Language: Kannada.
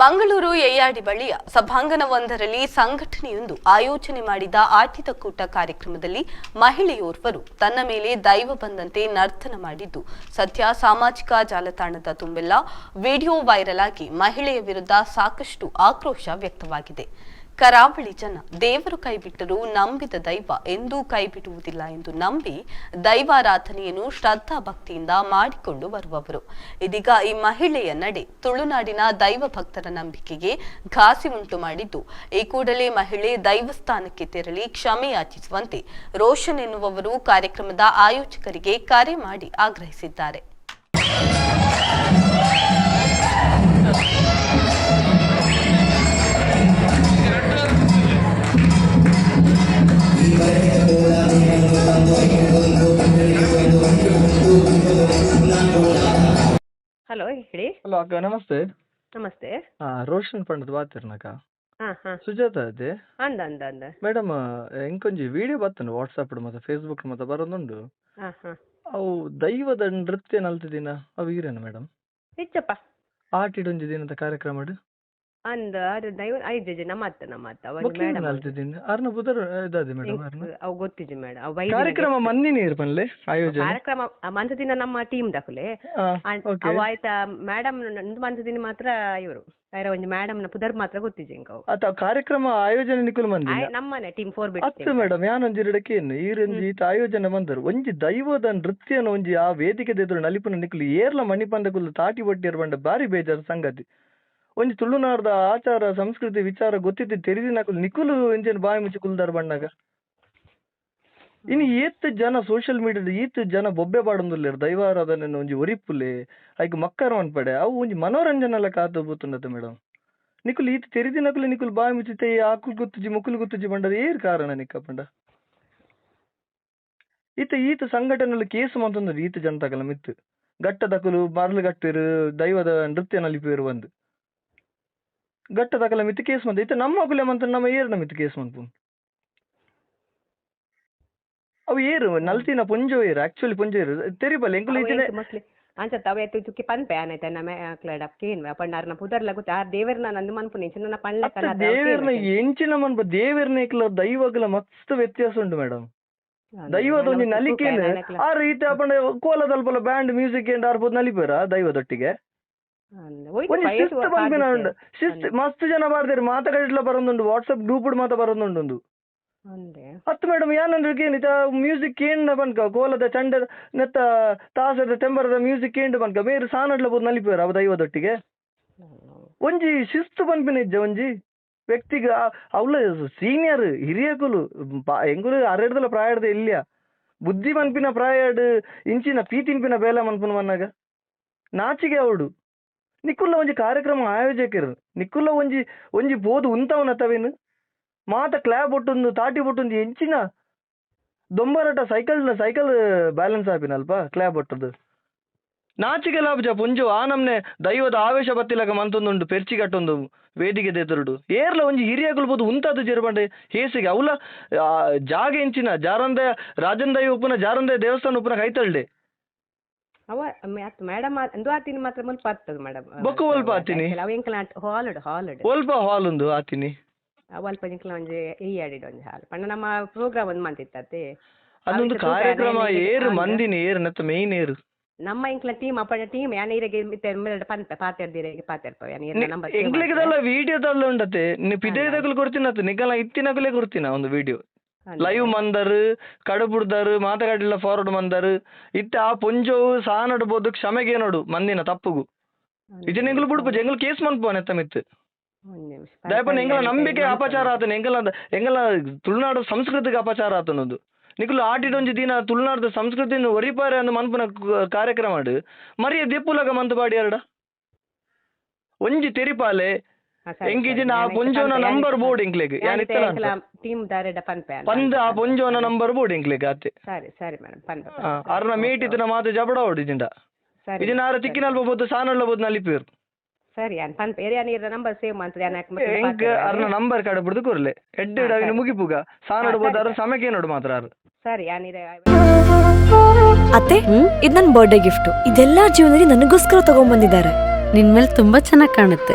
ಮಂಗಳೂರು ಎಯ್ಯಾಡಿ ಬಳಿಯ ಸಭಾಂಗಣವೊಂದರಲ್ಲಿ ಸಂಘಟನೆಯೊಂದು ಆಯೋಜನೆ ಮಾಡಿದ ಆಟಿದ ಕೂಟ ಕಾರ್ಯಕ್ರಮದಲ್ಲಿ ಮಹಿಳೆಯೋರ್ವರು ತನ್ನ ಮೇಲೆ ದೈವ ಬಂದಂತೆ ನರ್ತನ ಮಾಡಿದ್ದು. ಸದ್ಯ ಸಾಮಾಜಿಕ ಜಾಲತಾಣದ ತುಂಬೆಲ್ಲ ವಿಡಿಯೋ ವೈರಲ್ ಆಗಿ ಮಹಿಳೆಯ ವಿರುದ್ಧ ಸಾಕಷ್ಟು ಆಕ್ರೋಶ ವ್ಯಕ್ತವಾಗಿದೆ. ಕರಾವಳಿ ಜನ ದೇವರು ಕೈಬಿಟ್ಟರೂ ನಂಬಿದ ದೈವ ಎಂದೂ ಕೈಬಿಡುವುದಿಲ್ಲ ಎಂದು ನಂಬಿ ದೈವಾರಾಧನೆಯನ್ನು ಶ್ರದ್ಧಾ ಭಕ್ತಿಯಿಂದ ಮಾಡಿಕೊಂಡು ಬರುವವರು. ಇದೀಗ ಈ ಮಹಿಳೆಯ ನಡೆ ತುಳುನಾಡಿನ ದೈವ ಭಕ್ತರ ನಂಬಿಕೆಗೆ ಘಾಸಿ ಉಂಟು ಮಾಡಿದ್ದು. ಈ ಕೂಡಲೇ ಮಹಿಳೆ ದೈವಸ್ಥಾನಕ್ಕೆ ತೆರಳಿ ಕ್ಷಮೆ ಯಾಚಿಸುವಂತೆ ರೋಷನ್ ಎನ್ನುವವರು ಕಾರ್ಯಕ್ರಮದ ಆಯೋಜಕರಿಗೆ ಕರೆ ಮಾಡಿ ಆಗ್ರಹಿಸಿದ್ದಾರೆ. ಹಲೋ ಅಕ್ಕ ನಮಸ್ತೆ. ನಮಸ್ತೆ. ಹಾ ರೋಷನ್ ಪಂಡದ್ ಹಾ ಹಾ. ಸುಜಾತ ಅದೇ ಅಂದ ಅಂದ ಅಂದ. ಮೇಡಮ್ ಎಂಕೊಂಜಿ ವಿಡಿಯೋ ಬತ್ತನು ವಾಟ್ಸ್ಆಪ್ ಮತ್ತೆ ಫೇಸ್ಬುಕ್ ಮತ್ತೆ ಬರೋದುಂಡು ಹಾ ಹಾ. ಅವು ದೈವದ ನೃತ್ಯ ನಲ್ತಿದ್ದೀನ ಅವು ಈರೇನು ಮೇಡಮ್? ಹೆಚ್ಚಪ್ಪ ಆಟಿಡೊಂಜಿ ದಿನದ ಕಾರ್ಯಕ್ರಮ ಅಂದ ಅದು ದೈವ ಐದು ಜನ ನಮ್ಮ ಅತ್ತ ನಮ್ಮ ಅತ್ತ ಬೊಕ್ಕಿಂಗ್ ಮೇಡಮ್ ನಲ್ತಿದ್ದೀನಿ ಅರ್ನ ಬುಧರ್ ಇದಾದೆ ಮೇಡಮ್ ಅರ್ನ? ಅವ ಗೊತ್ತಿದೆ ಮೇಡಮ್ ಅವ ಕಾರ್ಯಕ್ರಮ ಮಂದಿನಿ ಇರ್ಪನ್ಲೆ ಆಯೋಜನೆ? ಕಾರ್ಯಕ್ರಮ ಮಂತ ದಿನ ನಮ್ಮ ಟೀಮ್ ದಕುಲೆ. ಅವ ಆಯ್ತ ಅವು ಮೇಡಮ್ ನಂದು ಮಂತ ದಿನ ಮಾತ್ರ ಇವರು. ಬೇರೆ ಒಂದು ಮೇಡಮ್ನ ಪುದರ್ ಮಾತ್ರ ಗೊತ್ತಿದೆ ಇಂಕ ಅತ ಕಾರ್ಯಕ್ರಮ ಆಯೋಜನೆ ನಿಕುಲು ಮಂದಿ ನಮ್ಮನೆ ಟೀಮ್ ಫೋರ್ ಅತ್ತು ಬಿಟ್ಟು ಮೇಡಮ್ ಯಾನೊಂಜಿ ಎರಡಕ್ಕೇನು ಈರೊಂಜಿ ಈತ ಆಯೋಜನೆ ಮಂದರು ಒಂಜಿ ದೈವದ ನೃತ್ಯನ ಒಂಜಿ ಆ ವೇದಿಕೆ ಎದುರು ನಲಿಪುನ ನಿಕುಲು ಏರ್ಲ ಮಣಿಪಂದಕುಲು ತಾಟಿ ಬಟ್ಟಿ ಬಂಡ ಬಾರಿ ಬೇಜಾರು ಸಂಗತಿ. ಒಂಜಿ ತುಳುನಾಡ್ದ ಆಚಾರ, ಸಂಸ್ಕೃತಿ, ವಿಚಾರ ಗೊತ್ತಿದ್ದು ತೆರಿದಿನಕುಲು ನಿಕುಲು ಎಂಜನ್ ಬಾಯಿ ಮುಚ್ಚಿ ಕುಲ್ದಾರ್ ಬಣ್ಣಗ. ಇನ್ನು ಏತ್ ಜನ ಸೋಷಿಯಲ್ ಮೀಡಿಯಾದ ಈತ್ ಜನ ಬೊಬ್ಬೆ ಪಾಡೊಂದುಲ್ಲೇರ್ ದೈವಾರಾಧನೆ ಒಂಜಿ ಒರಿಪುಲೆ ಐಕ್ ಮಕ್ಕರ್ ಮನ್ಪಡೆ ಅವು ಒಂಜಿ ಮನೋರಂಜನೆ ಕಾತು ಬುತ್ತುಂಡತೆ ಮೇಡಮ್ ನಿಕುಲು ಈತ್ ತೆರಿದಿನಕುಲು ನಿಕುಲು ಬಾಯಿ ಮುಚ್ಚಿತೆ ಆಕುಲು ಗುತ್ತುಜಿ, ಮುಕುಲು ಗುತ್ತುಜಿ ಬಂಡದ ಏರ್ ಕಾರಣ ನಿಕ್ಕ ಪಂಡ. ಈತ ಈತ ಸಂಘಟನೆಲು ಕೇಸು ಮಂತೊಂದು ಈತ ಜನತಾಕಲ ಮಿತ್ತು. ಗಟ್ಟ ದಕಲು ಮರಳು ಗಟ್ಟಿರು ದೈವದ ನೃತ್ಯ ನಲಿಪಿರು ಒಂದು. ಗಟ್ಟ ದಕಲ ಮಿತ್ ಕೇಸ್ ಮಂತ ಈತ ನಮ್ಮ ಕುಲೆ ಮಂತ್ ನಮ್ಮ ಏರ್ನ ಮಿತ್ತು ಕೇಸ್ ಮಂತು ಅವು ಏರು ನಲ್ತಿನ ಪುಂಜೋ ಏರು ಆಕ್ಚುಲಿ ತೆರಿ ಏರು ತೆರಿಬಲ್ಲ ಎಂಕುಲು ಅಂಚ ಮೋಸ್ಟ್ಲಿ ಅಂಚತ್ತ ಅವ ಎತ್ತು ಚುಕ್ಕಿ ಪನ್ಪೆ ಆನೈತೆ ನಮ್ಮ ಅಪ್ ಕೇನ್ ಪಂಡಾರ್ನ ಪುದರ್ಲ ಗೊತ್ತ ಆ ದೇವರ್ನ ನಂದು ಮನ್ಪುನಿ ಚಿನ್ನ ಪಣ್ಣ ಅತ್ತ ದೇವೇರ್ನ ಎಂಚಿನ ಮನ್ಪ ನ ಏಕ್ಲ ದೈವಗಲ ಮಸ್ತ್ ವ್ಯತ್ಯಾಸ ಉಂಟು ಮೇಡಮ್ ದೈವದ ಒಂದು ನಲಿಕೆ ಆ ರೀತಿ ಅಪ್ಪಂಡ ಕೋಲದಲ್ಪಲ ಬ್ಯಾಂಡ್ ಮ್ಯೂಸಿಕ್ ಎಂಡ್ ಆರ್ಬೋದು ನಲಿಪೇರ ದೈವದೊಟ್ಟಿಗೆ? ಶಿಸ್ತು ಪನ್ಪಿನ ಉಂಡು ಶಿಸ್ತ್ ಮಸ್ತ್ ಜನ ಬಾರ್ದೇರು ಮಾತಾಡಿಟ್ಲ ಬರೋದುಂಡು ವಾಟ್ಸಪ್ ಗ್ರೂಪ್ ಮಾತ ಬರೋದುಂಡು ಹತ್ತು ಮೇಡಮ್ ಯಾನಂದ್ರೆ ಏನಿತ ಮ್ಯೂಸಿಕ್ ಏಂಡ ಬನ್ಕ ಕೋಲದ ಚಂಡ ನೆತ್ತ ತಾಸದ ತೆಂಬರದ ಮ್ಯೂಸಿಕ್ ಏಂಡ ಬನ್ಕ ಬೇರೆ ಸಾನಡ್ಲ ಬೋದು ನಲಿಪೇರ ಅವ ದೈವದೊಟ್ಟಿಗೆ? ಒಂಜಿ ಶಿಸ್ತು ಪನ್ಪಿನ ಇಜ್ಜ ಒಂಜಿ. ವ್ಯಕ್ತಿಗ ಅವಳ ಸೀನಿಯರ್ ಹಿರಿಯಕುಲು ಎಂಗುಲು ಅರೆಡ್ದಲ ಪ್ರಾಯಡ್ದ ಇಲ್ಯ. ಬುದ್ಧಿ ಮನ್ಪಿನ ಪ್ರಾಯಡ್ ಇಂಚಿನ ಪೀತಿನ್ಪಿನ ಬೇಲ ಮನ್ಪುನ ಮನ್ನಾಗ. ನಾಚಿಗೆ ಅವಡು. ನಿಕ್ಕುಲ್ಲ ಒಂಜಿ ಕಾರ್ಯಕ್ರಮ ಆಯೋಜಕರು. ನಿಕ್ಕುಲ್ಲ ಒಂಜಿ ಒಂಜಿ ಬೋದು ಉಂತವನ ತವೇನು? ಮಾತ ಕ್ಲಾಬ್ ಒಟ್ಟೊಂದು ತಾಟಿ ಒಟ್ಟೊಂದು ಎಂಚಿನ ದೊಂಬರಟ ಸೈಕಲ್ ಸೈಕಲ್ ಬ್ಯಾಲೆನ್ಸ್ ಆಪಿನಲ್ಪ ಕ್ಲಾಬ್ ಒಟ್ಟದು ನಾಚಿಕೆ ಲಾಭ ಪುಂಜು ಆ ನಮ್ನೆ ದೈವದ ಆವೇಶ ಬತ್ತಿಲಕ ಮಂತೊಂದುಂಡು ಪೆರ್ಚಿ ಕಟ್ಟೊಂದು ವೇದಿಕೆ ದೇತರುಡು. ಏರ್ಲ ಒಂಜಿ ಹಿರಿಯಗಳು ಬೋದು ಉಂತದು ಜೆರ್ಬಂಡೆ ಹೇಸಿಗೆ. ಅವಲ ಜಾಗ ಎಂಚಿನ ಜಾರಂದ ರಾಜನ್ ದೈವ ಉಪ್ಪುನ ಜಾರಂದ ದೇವಸ್ಥಾನ ಉಪ್ಪುನ ಕೈತಳ್ಳೆ ಅವ ಮೇಡಮ್ ಅಂದು ಆತಿನಿ ಮಾತ್ರ ಮುಲ್ಪ ಆಗ್ತದೆ ಮೇಡಮ್ ಬೊಕ್ಕ ಒಲ್ಪ ಆತಿನಿ? ಅವ ಎಂಕಲ ಹಾಲಡ್ ಹಾಲಡ್. ಒಲ್ಪ ಹಾಲ್ ಉಂದು ಆತಿನಿ ಅಲ್ಪ ಎಂಕಲ ಒಂಜಿ ಈ ಆಡಿಡ್ ಒಂಜಿ ಹಾಲ್. ಪಂಡ ನಮ್ಮ ಪ್ರೋಗ್ರಾಮ್ ಒಂದು ಮಂತಿತ್ತತೆ. ಅದೊಂದು ಕಾರ್ಯಕ್ರಮ ಏರು ಮಂದಿನಿ ಏರು ನೆತ್ತ ಮೇನ್ ಏರು. ನಮ್ಮ ಇಂಕ್ಲ ಟೀಮ್ ಅಪ್ಪಣ ಟೀಮ್ ಯಾನ ಇರಗೆ ಮಿತ್ತೆ ಪಂತ ಪಾತೆ ಪಾತೆರ್ಪ ಯಾನ ನಂಬರ್ ಎಂಗ್ಲಿಗದಲ್ಲ ವಿಡಿಯೋದಲ್ಲ ಉಂಡತೆ ನೀ ಪಿದೇದಕಲು ಕೊಡ್ತೀನತ್ತು ನಿಗಲ ಇತ್ತಿನಕುಲೆ ಕೊಡ್ತೀನ ಒಂದು ವಿಡಿಯೋ ಲೈವ್ ಮಂದರ್ ಕಡುಬುಡ್ದಾರು ಮಾತಗಾಡಿಲ್ಲ ಫಾರ್ವರ್ಡ್ ಮಂದರ್. ಇತ್ತೆ ಆ ಪೊಂಜೋವು ಸಾನಡ್ಬೋದು ಕ್ಷಮೆಗೆ ನೋಡು ಮಂದಿನ ತಪ್ಪುಗು. ಇಜನ್ ಎಂಗ್ಲು ಬಿಡ್ಬು ಎಂಗ್ಲು ಕೇಸ್ ಮನ್ಪು ಎತ್ತ ಮಿತ್ತು ದಯಪಂಡ ನಂಬಿಕೆ ಅಪಚಾರ ಆತನ? ಎಂಗಲ ಎಂಗಲ ತುಳುನಾಡು ಸಂಸ್ಕೃತಿಗೆ ಅಪಚಾರ ಆತನದು? ನಿಕುಲು ಆಟಿಡೊಂಜಿ ದಿನ ತುಳುನಾಡು ಸಂಸ್ಕೃತಿನ ಒರಿಪಾರೆ ಅಂದು ಮನ್ಪುನ ಕಾರ್ಯಕ್ರಮ ಮರಿಯ ದೆಪ್ಪುಲಗ ಮಂತ್ ಎರಡ ಒಂಜಿ ತೆರಿಪಾಲೆ ನಂಬರ್ ಬೋರ್ಡ್ ಎಂಕ್ಲೆಗ್ ಯಾನ್ ಇತ್ತಲ ಅಂತ. ಟೀಮ್ ದಾರೆಡ ಪನ್ಪೆ ಪಂದ್ ಆ ಪೊಂಜೋನ ನಂಬರ್ ಬೋರ್ಡ್ ಎಂಕ್ಲೆಗ್ ಆತೆ ಸರಿ ಸರಿ ಮೇಡಮ್ ಪನ್ಪೆ ಆ, ಅರ್ನ ಮೀಟ್ ಇತ್ತಿನ ಮಾತು ಜಬಡ ಹೊಡಿಜಿಂಡ ಸರಿ ಇದನ್ನ ಆರ ತಿಕ್ಕಿನಲ್ಪ ಬೋದು ಸಾನಲ್ಲ ಬೋದು ನಲಿಪೇರು ಸರಿ ಯಾನ್ ಪನ್ಪೆ ಏರಿಯಾ ನೀರ ನಂಬರ್ ಸೇವ್ ಮಾಡ್ತದೆ ಅರ್ನ ನಂಬರ್ ಕಡೆ ಬಿಡ್ದು ಕೊರ್ಲೆ. ಎಡ್ಡೆ ಅವಿನ ಮುಗಿಪುಗ. ಸಾನಡ್ ಬೋದು ಅರ ಸಮಕ್ಕೆ ನೋಡು ಮಾತ್ರ ಸರಿ ಯಾನಿರ ಅತ್ತೆ ಇದು ನನ್ ಬರ್ಡೇ ಗಿಫ್ಟ್ ಇದೆಲ್ಲಾ ಜೀವನದಲ್ಲಿ ನನಗೋಸ್ಕರ ತಗೊಂಡ್ಬಂದಿದ್ದಾರೆ ನಿನ್ ಮೇಲೆ ತುಂಬಾ ಚೆನ್ನಾಗಿ ಕಾಣುತ್ತೆ.